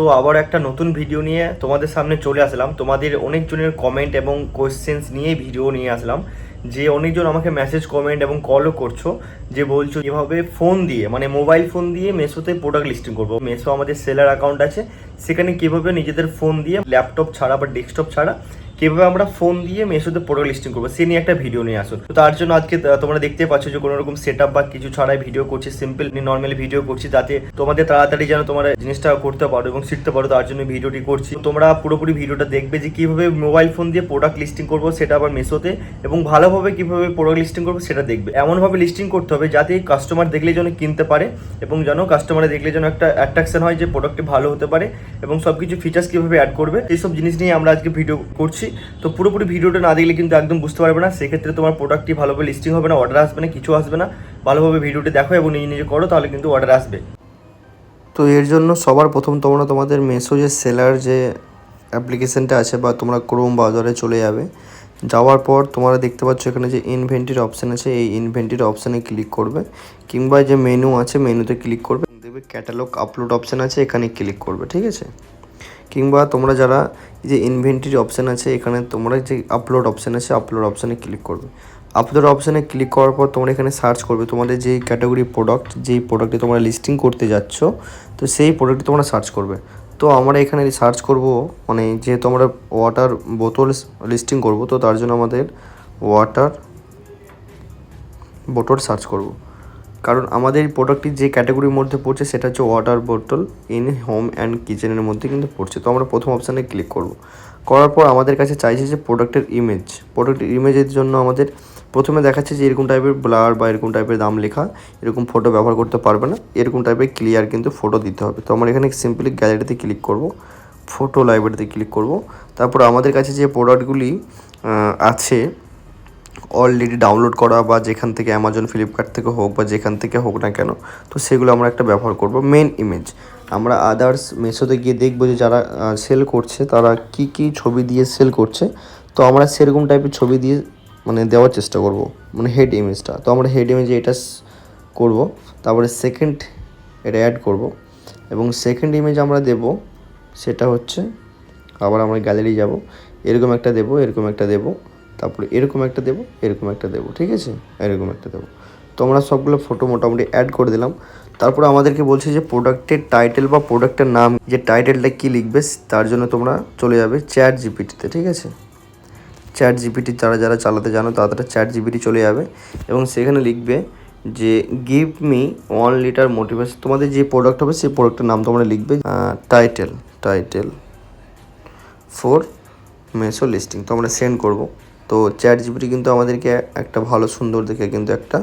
তো আবার একটা নতুন ভিডিও নিয়ে তোমাদের সামনে চলে আসলাম। তোমাদের অনেকজনের কমেন্ট এবং কোয়েশ্চেন্স নিয়ে ভিডিও নিয়ে আসলাম। যে অনেকজন আমাকে মেসেজ কমেন্ট এবং কলও করছ, যে বলছো এভাবে ফোন দিয়ে মানে মোবাইল ফোন দিয়ে মেসোতে প্রোডাক্ট লিস্টিং করব। মেসো আমাদের সেলার অ্যাকাউন্ট আছে। সেখানে কীভাবে নিজেদের ফোন দিয়ে ল্যাপটপ ছাড়া বা ডেস্কটপ ছাড়া কীভাবে আমরা ফোন দিয়ে মেসোতে প্রোডাক্ট লিস্টিং করব? সে নিয়ে একটা ভিডিও নিয়ে আসুন তো তার জন্য আজকে তোমরা দেখতে পাচ্ছ যে কোনো রকম সেট বা কিছু ছাড়াই ভিডিও করছি সিম্পল নর্মালি ভিডিও করছি, যাতে তোমাদের তাড়াতাড়ি যেন তোমরা জিনিসটা করতে পারো এবং শিখতে পারো, তার জন্য ভিডিওটি করছি। তোমরা পুরোপুরি ভিডিওটা দেখবে যে কীভাবে মোবাইল ফোন দিয়ে প্রোডাক্ট লিস্টিং করব সেটা আবার মেসোতে এবং ভালোভাবে কীভাবে প্রোডাক্ট লিস্টিং করব সেটা দেখবে। এমনভাবে লিস্টিং করতে হবে যাতে কাস্টমার দেখলে যেন কিনতে পারে এবং যেন কাস্টমারে দেখলে যেন একটা অ্যাট্রাকশন হয় যে প্রোডাক্টটি ভালো হতে পারে এবং সব কিছু ফিচার্স কীভাবে অ্যাড করবে, এইসব জিনিস নিয়ে আমরা আজকে ভিডিও করছি। তো পুরোপুরি ভিডিওটা না দেখলে কিন্তু একদম বুঝতে পারবে না। সেক্ষেত্রে তোমার প্রোডাক্টটি ভালোভাবে লিস্টিং হবে না অর্ডার আসবে না, কিছু আসবে না। ভালোভাবে ভিডিওটি দেখো এবং নিজে নিজে করো, তাহলে কিন্তু অর্ডার আসবে। তো এর জন্য সবার প্রথম তোমরা তোমাদের মেসো যে সেলার যে অ্যাপ্লিকেশনটা আছে বা তোমরা ক্রোম বাজারে চলে যাবে, যাওয়ার পর তোমরা দেখতে পাচ্ছ এখানে যে ইনভেন্টির অপশান আছে, এই ইনভেন্টির অপশানে ক্লিক করবে। কিংবা যে মেনু আছে মেনুতে ক্লিক করবে। দেখবে ক্যাটালগ আপলোড অপশান আছে, এখানে ক্লিক করবে, ঠিক আছে? কিংবা তোমরা যারা যে ইনভেন্টরি অপশান আছে, এখানে তোমরা যে আপলোড অপশান আছে আপলোড অপশানে ক্লিক করবে। আপলোড অপশানে ক্লিক করার পর তোমরা এখানে সার্চ করবে তোমাদের যেই ক্যাটাগরি প্রোডাক্ট যেই প্রোডাক্টে তোমরা লিস্টিং করতে যাচ্ছ, তো সেই প্রোডাক্টে তোমরা সার্চ করবে। তো আমরা এখানে সার্চ করব মানে যেহেতু আমরা ওয়াটার বোতল লিস্টিং করব, তো তার জন্য আমাদের ওয়াটার বোতল সার্চ করব। কারণ আমাদের এই প্রোডাক্টটি যে ক্যাটাগরির মধ্যে পড়ছে, সেটা হচ্ছে ওয়াটার বোতল ইন হোম অ্যান্ড কিচেনের মধ্যে কিন্তু পড়ছে। তো আমরা প্রথম অপশানে ক্লিক করব। করার পর আমাদের কাছে চাইছে যে প্রোডাক্টের ইমেজ প্রোডাক্টের ইমেজের জন্য আমাদের প্রথমে দেখাচ্ছে যে এরকম টাইপের ব্লার বা এরকম টাইপের দাম লেখা, এরকম ফটো ব্যবহার করতে পারবে না। এরকম টাইপের ক্লিয়ার কিন্তু ফটো দিতে হবে। তো আমরা এখানে সিম্পলি গ্যালারিতে ক্লিক করব ফটো লাইব্রেরিতে ক্লিক করব। তারপর আমাদের কাছে যে প্রোডাক্টগুলি আছে অলরেডি ডাউনলোড করা বা যেখান থেকে অ্যামাজন ফ্লিপকার্ট থেকে হোক বা যেখান থেকে হোক না কেন, তো সেগুলো আমরা একটা ব্যবহার করব। মেন ইমেজ আমরা আদার্স মেসোতে গিয়ে দেখব যে যারা সেল করছে, তারা কি কি ছবি দিয়ে সেল করছে। তো আমরা সেরকম টাইপের ছবি দিয়ে মানে দেওয়ার চেষ্টা করব মানে হেড ইমেজটা তো আমরা হেড ইমেজে এটা করব, তারপরে সেকেন্ড এটা অ্যাড করব। এবং সেকেন্ড ইমেজ আমরা দেব, সেটা হচ্ছে, আবার আমরা গ্যালারি যাব, এরকম একটা দেবো, এরকম একটা দেবো। তারপরে এরকম একটা দেবো, এরকম একটা দেবো, ঠিক আছে? এরকম একটা দেবো। তো আমরা সবগুলো ফটো মোটামুটি অ্যাড করে দিলাম। তারপরে আমাদেরকে বলছে যে প্রোডাক্টের টাইটেল বা প্রোডাক্টের নাম, যে টাইটেলটা কী লিখবে, তার জন্য তোমরা চলে যাবে চ্যাট জিপিটিতে ঠিক আছে? চ্যাট জিপিটি যারা যারা চালাতে জানো, তারা চ্যাট জিপিটি চলে যাবে এবং সেখানে লিখবে যে give me one litre motivation তোমাদের যে প্রোডাক্ট হবে, সেই প্রোডাক্টের নাম তোমরা লিখবে title title for Meesho listing তো আমরা সেন্ড করব। তো চ্যাট জিপিটি কিন্তু আমাদেরকে একটা ভালো সুন্দর দেখে কিন্তু একটা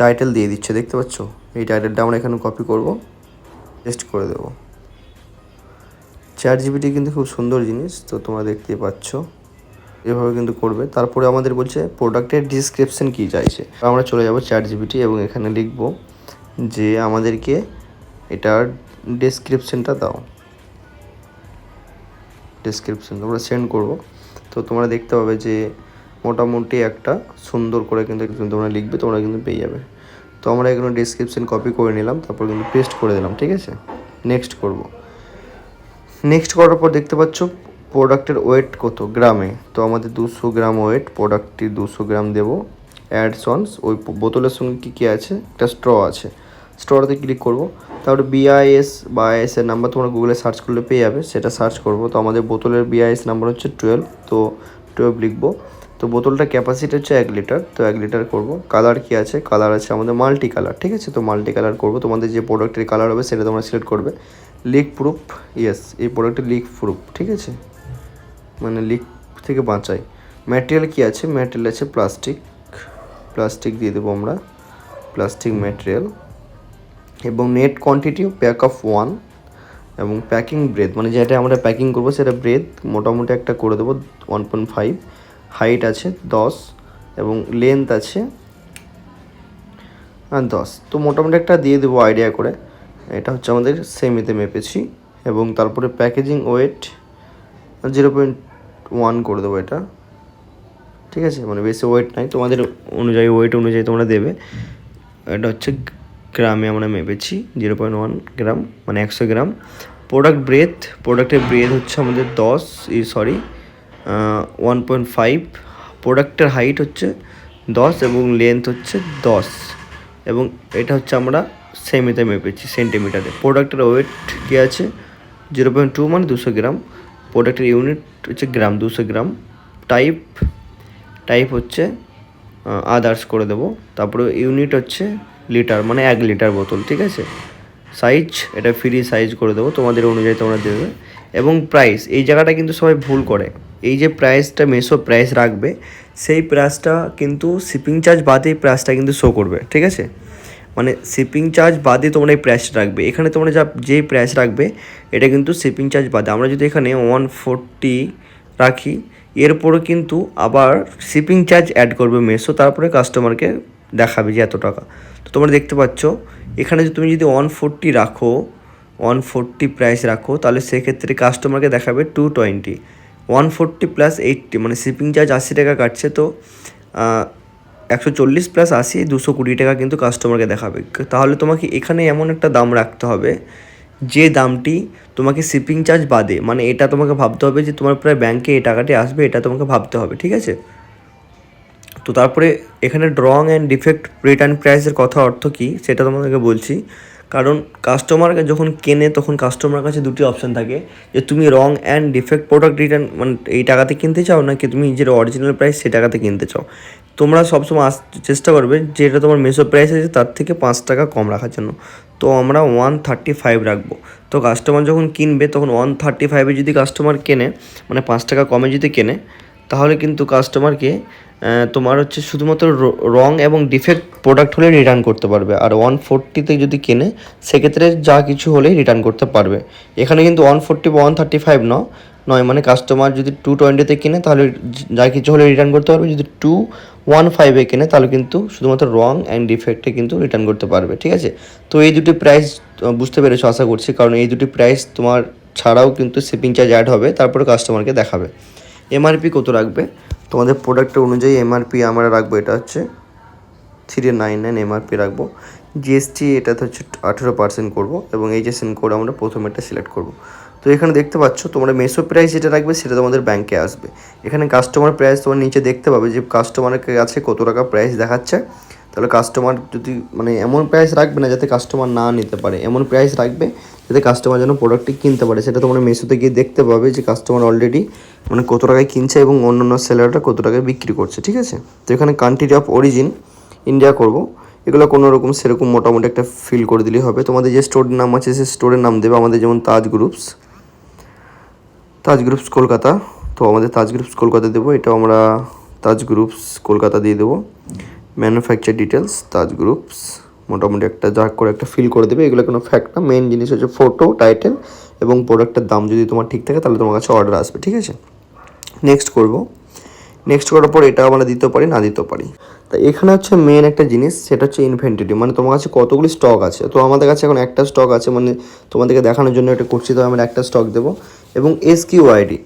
টাইটেল দিয়ে দিচ্ছে, দেখতে পাচ্ছ? এই টাইটেলটা আমরা এখানে কপি করব পেস্ট করে দেবো। চ্যাট জিপিটি কিন্তু খুব সুন্দর জিনিস, তো তোমরা দেখতেই পাচ্ছ। এভাবে কিন্তু করবে। তারপরে আমাদের বলছে প্রোডাক্টের ডিসক্রিপশন কী চাইছে? আমরা চলে যাব চ্যাট জিপিটি এবং এখানে লিখব যে আমাদেরকে এটার ডেসক্রিপশনটা দাও। ডেসক্রিপশন তোমরা সেন্ড করব। তো তোমরা দেখতে পাবে যে মোটামুটি একটা সুন্দর করে কিন্তু তোমরা লিখবে, তোমরা কিন্তু পেয়ে যাবে। তো আমরা এখানে ডেসক্রিপশন কপি করে নিলাম, তারপর কিন্তু পেস্ট করে দিলাম, ঠিক আছে? নেক্সট করব। নেক্সট করার পর দেখতে পাচ্ছ প্রোডাক্টের ওয়েট কত গ্রামে? তো আমাদের দুশো গ্রাম ওয়েট প্রোডাক্টটি দুশো গ্রাম দেবো। অ্যাড সনস ওই বোতলের সঙ্গে কী কী আছে? একটা স্ট্র আছে। স্ট্রতে ক্লিক করব। তারপরে বিআইএস বা আইএস এর নাম্বার তোমরা গুগলে সার্চ করলে পেয়ে যাবে, সেটা সার্চ করব। তো আমাদের বোতলের বিআইএস নাম্বার হচ্ছে টুয়েলভ তো টুয়েলভ লিখব। তো বোতলটা ক্যাপাসিটি হচ্ছে এক লিটার, তো এক লিটার করব। কালার কি আছে? কালার আছে আমাদের মাল্টি কালার ঠিক আছে? তো মাল্টি কালার করব। তোমাদের যে প্রোডাক্টের কালার হবে, সেটা তোমরা সিলেক্ট করবে। লিক প্রুফ ইয়েস এই প্রোডাক্টের লিক প্রুফ ঠিক আছে? মানে লিক থেকে বাঁচাই। ম্যাটেরিয়াল কি আছে? ম্যাটেরিয়াল আছে প্লাস্টিক প্লাস্টিক দিয়ে দেবো আমরা। প্লাস্টিক ম্যাটেরিয়াল এবং net quantity pack of one এবং প্যাকিং ব্রেথ মানে যেটা আমরা প্যাকিং করব সেটা ব্রেথ মোটামুটি একটা করে দেবো ওয়ান পয়েন্ট ফাইভ হাইট আছে দশ এবং লেন্থ আছে দশ। তো মোটামুটি একটা দিয়ে দেবো আইডিয়া করে। এটা হচ্ছে আমাদের সেমিতে মেপেছি এবং তারপরে packaging weight zero point one করে দেবো এটা। ঠিক আছে? মানে বেশি ওয়েট নাই। তোমাদের অনুযায়ী ওয়েট অনুযায়ী তোমরা দেবে। এটা হচ্ছে গ্রামে আমরা মেপেছি জিরো পয়েন্ট ওয়ান গ্রাম মানে একশো গ্রাম। প্রোডাক্ট ব্রেথ প্রোডাক্টের ব্রেথ হচ্ছে আমাদের দশ ই সরি ওয়ান পয়েন্ট ফাইভ প্রোডাক্টের হাইট হচ্ছে দশ এবং লেন্থ হচ্ছে দশ। এবং এটা হচ্ছে আমরা সেমিতে মেপেছি সেন্টিমিটারে প্রোডাক্টের ওয়েট কী আছে? জিরো পয়েন্ট টু মানে দুশো গ্রাম। প্রোডাক্টের ইউনিট হচ্ছে গ্রাম, দুশো গ্রাম। টাইপ টাইপ হচ্ছে আদার্স করে দেবো। তারপরে ইউনিট হচ্ছে লিটার মানে এক লিটার বোতল, ঠিক আছে? সাইজ এটা ফ্রি সাইজ করে দেবো, তোমাদের অনুযায়ী তোমরা দেবে। এবং প্রাইস এই জায়গাটা কিন্তু সবাই ভুল করে। এই যে প্রাইসটা মেসো প্রাইস রাখবে, সেই প্রাইসটা কিন্তু শিপিং চার্জ বাদে প্রাইসটা কিন্তু শো করবে, ঠিক আছে? মানে শিপিং চার্জ বাদে তোমরা এই প্রাইসটা রাখবে। এখানে তোমরা যা যে প্রাইস রাখবে, এটা কিন্তু শিপিং চার্জ বাদে। আমরা যদি এখানে ওয়ান ফোরটি রাখি, এরপরে কিন্তু আবার শিপিং চার্জ অ্যাড করবে মেসো তারপরে কাস্টমারকে দেখাবে যে এত টাকা। তো তোমরা দেখতে পাচ্ছ, এখানে যদি তুমি যদি ওয়ান ফোরটি রাখো ওয়ান ফোরটি প্রাইস রাখো, তাহলে সেক্ষেত্রে কাস্টমারকে দেখাবে two twenty one forty plus eighty মানে শিপিং চার্জ আশি টাকা কাটছে তো একশো চল্লিশ প্লাস আশি, দুশো কুড়ি টাকা কিন্তু কাস্টমারকে দেখাবে। তাহলে তোমাকে এখানে এমন একটা দাম রাখতে হবে, যে দামটি তোমাকে শিপিং চার্জ বাদে মানে এটা তোমাকে ভাবতে হবে যে তোমার প্রায় ব্যাংকে এই টাকাটি আসবে, এটা তোমাকে ভাবতে হবে, ঠিক আছে? তো তারপরে এখানে ড্রং অ্যান্ড ডিফেক্ট রিটার্ন প্রাইসের কথা অর্থ কী, সেটা তোমাদেরকে বলছি। কারণ কাস্টমার যখন কেনে, তখন কাস্টমার কাছে দুটি অপশান থাকে, যে তুমি wrong and defect product return মানে এই টাকাতে কিনতে চাও, নাকি তুমি নিজের অরিজিনাল প্রাইস সেই টাকাতে কিনতে চাও। তোমরা সবসময় আস, চেষ্টা করবে যেটা তোমার মেসো প্রাইস আছে, তার থেকে পাঁচ টাকা কম রাখার জন্য। তো আমরা ওয়ান থার্টি ফাইভ রাখব। তো কাস্টমার যখন কিনবে, তখন ওয়ান থার্টি ফাইভে যদি কাস্টমার কেনে মানে পাঁচ টাকা কমে যদি কেনে, তাহলে কিন্তু কাস্টমারকে তোমার হচ্ছে শুধুমাত্র রং এবং ডিফেক্ট প্রোডাক্ট হলে রিটার্ন করতে পারবে। আর ওয়ান ফোরটিতে যদি কেনে, সেক্ষেত্রে যা কিছু হলেই রিটার্ন করতে পারবে। এখানে কিন্তু ওয়ান ফোরটি বা ওয়ান থার্টি ফাইভ ন, নয় মানে কাস্টমার যদি টু টোয়েন্টিতে কেনে, তাহলে যা কিছু হলে রিটার্ন করতে পারবে। যদি টু ওয়ান ফাইভে কেনে, তাহলে কিন্তু শুধুমাত্র রং অ্যান্ড ডিফেক্টে কিন্তু রিটার্ন করতে পারবে, ঠিক আছে? তো এই দুটি প্রাইস বুঝতে পেরেছ আশা করছি, কারণ এই দুটি প্রাইস তোমার ছাড়াও কিন্তু শিপিং চার্জ অ্যাড হবে, তারপরে কাস্টমারকে দেখাবে। এমআরপি কত রাখবে? তোমাদের প্রোডাক্টের অনুযায়ী এমআরপি আমরা রাখব, এটা হচ্ছে থ্রি নাইন নাইন এমআরপি রাখব। জিএসটি এটাতে হচ্ছে আঠেরো পার্সেন্ট করব এবং এইচএসএন কোড আমরা প্রথম এটা সিলেক্ট করব। তো এখানে দেখতে পাচ্ছ, তোমরা মেসো প্রাইস যেটা রাখবে সেটা তোমাদের ব্যাংকে আসবে। এখানে কাস্টমার প্রাইস তোমার নিচে দেখতে পাবে যে কাস্টমারের কাছে কত টাকা প্রাইস দেখাচ্ছে। তাহলে কাস্টমার যদি মানে এমন প্রাইস রাখবে না যাতে কাস্টমার না নিতে পারে, এমন প্রাইস রাখবে যাতে কাস্টমার যেন প্রোডাক্টটি কিনতে পারে। সেটা তোমরা মেসোতে গিয়ে দেখতে পাবে যে কাস্টমার অলরেডি মানে কত টাকায় কিনছে এবং অন্যান্য সেলাররা কত টাকায় বিক্রি করছে, ঠিক আছে? তো এখানে কান্ট্রি অফ অরিজিন ইন্ডিয়া করব। এগুলো কোনো রকম সেরকম মোটামুটি একটা ফিল করে দিলেই হবে। তোমাদের যে স্টোরের নাম আছে সে স্টোরের নাম দেবে আমাদের যেমন তাজ গ্রুপস তাজ গ্রুপস কলকাতা। তো আমাদের তাজ গ্রুপস কলকাতা দেবো। এটা আমরা তাজ গ্রুপস কলকাতা দিয়ে দেবো। ম্যানুফ্যাকচার ডিটেলস তাজ গ্রুপস মোটামুটি একটা যা করে একটা ফিল করে দেবে। এগুলো কোনো ফ্যাক্ট না। মেন জিনিস হচ্ছে ফটো টাইটেল এবং প্রোডাক্টের দাম যদি তোমার ঠিক থাকে, তাহলে তোমার কাছে অর্ডার আসবে, ঠিক আছে? নেক্সট করব। নেক্সট করার পর এটা আমরা দিতে পারি, না দিতেও পারি। তা এখানে হচ্ছে মেন একটা জিনিস, সেটা হচ্ছে ইনভেন্টরি মানে তোমার কাছে কতগুলি স্টক আছে? তো আমাদের কাছে এখন একটা স্টক আছে মানে তোমাদেরকে দেখানোর জন্য এটা করছি, তো আমরা একটা স্টক দেবো। এবং S Q ID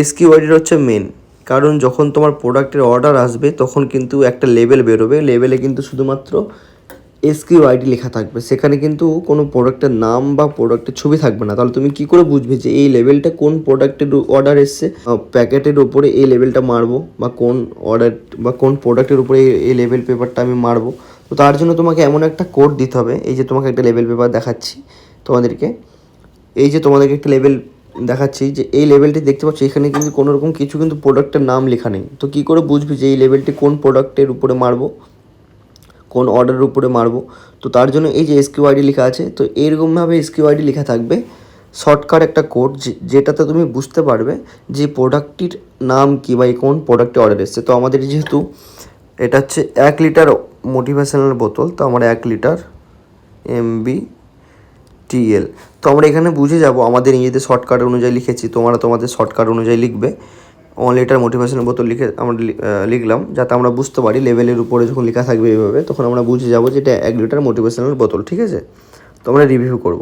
S Q আইডির হচ্ছে মেন কারণ যখন তোমার প্রোডাক্টের অর্ডার আসবে, তখন কিন্তু একটা লেভেল বেরোবে। লেভেলে কিন্তু শুধুমাত্র এসকিউ আইডি লেখা থাকবে। সেখানে কিন্তু কোনো প্রোডাক্টের নাম বা প্রোডাক্টের ছবি থাকবে না। তাহলে তুমি কি করে বুঝবে যে এই লেভেলটা কোন প্রোডাক্টের অর্ডার এসছে? প্যাকেটের উপরে এই লেভেলটা মারবো বা কোন অর্ডার বা কোন প্রোডাক্টের উপরে এই- এই লেভেল পেপারটা আমি মারবো? তো তার জন্য তোমাকে এমন একটা কোড দিতে হবে। এই যে তোমাকে একটা লেভেল পেপার দেখাচ্ছি তোমাদেরকে। এই যে তোমাদেরকে একটা লেভেল দেখাচ্ছি যে এই লেভেলটি দেখতে পাচ্ছ, এখানে কিন্তু কোনো রকম কিছু কিন্তু প্রোডাক্টের নাম লেখা নেই। তো কী করে বুঝবি যে এই লেভেলটি কোন প্রোডাক্টের উপরে মারবো? কোন অর্ডারের উপরে মারবো। তো তার জন্য এই যে এসকিউ আইডি লেখা আছে, তো এরকমভাবে এসকিউ আইডি লেখা থাকবে। শর্টকাট একটা কোড যেটাতে তুমি বুঝতে পারবে যে প্রোডাক্টটির নাম কী বা কোন প্রোডাক্টে অর্ডার এসছে। তো আমাদের যেহেতু এটা হচ্ছে এক লিটার মোটিভেশনাল বোতল, তো আমরা এক লিটার এমবি টিএল তো আমরা এখানে বুঝে যাব আমাদের নিজেদের শর্টকাট অনুযায়ী লিখেছি, তোমরা তোমাদের শর্টকাট অনুযায়ী লিখবে। ওয়ান লিটার মোটিভেশনের বোতল লিখে আমরা লিখলাম, যাতে আমরা বুঝতে পারি লেভেলের উপরে যখন লেখা থাকবে এইভাবে, তখন আমরা বুঝে যাব যে এটা এক লিটার মোটিভেশনাল বোতল, ঠিক আছে? তো আমরা রিভিউ করব।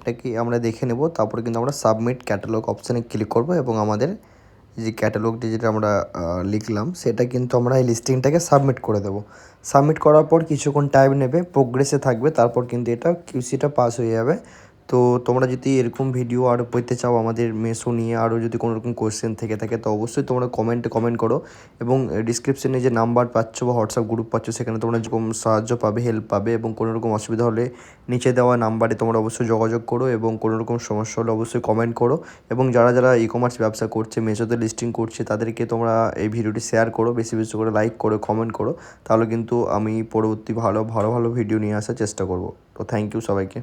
এটা কি আমরা দেখে নেব, তারপরে কিন্তু আমরা সাবমিট ক্যাটালগ অপশানে ক্লিক করব এবং আমাদের যে ক্যাটালগটি যেটা আমরা লিখলাম, সেটা কিন্তু আমরা এই লিস্টিংটাকে সাবমিট করে দেবো। সাবমিট করার পর কিছুক্ষণ টাইম নেবে প্রোগ্রেসে থাকবে, তারপর কিন্তু এটা কিউসিটা পাস হয়ে যাবে। তো তোমরা যদি এরকম ভিডিও আরও পেতে চাও আমাদের মেসো নিয়ে, আরও যদি কোনো রকম কোয়েশ্চেন থেকে থাকে, তো অবশ্যই তোমরা কমেন্টে কমেন্ট করো এবং ডিসক্রিপশনে যে নাম্বার পাচ্ছ বা হোয়াটসঅ্যাপ গ্রুপ পাচ্ছ, সেখানে তোমরা যেরকম সাহায্য পাবে হেল্প পাবে এবং কোনো রকম অসুবিধা হলে নিচে দেওয়া নাম্বারে তোমরা অবশ্যই যোগাযোগ করো এবং কোনো রকম সমস্যা হলে অবশ্যই কমেন্ট করো এবং যারা যারা ই কমার্স ব্যবসা করছে, মেসোতে লিস্টিং করছে, তাদেরকে তোমরা এই ভিডিওটি শেয়ার করো, বেশি বেশি করে লাইক করো কমেন্ট করো, তাহলে কিন্তু আমি পরবর্তী ভালো ভালো ভালো ভিডিও নিয়ে আসার চেষ্টা করব। তো থ্যাংক ইউ সবাইকে।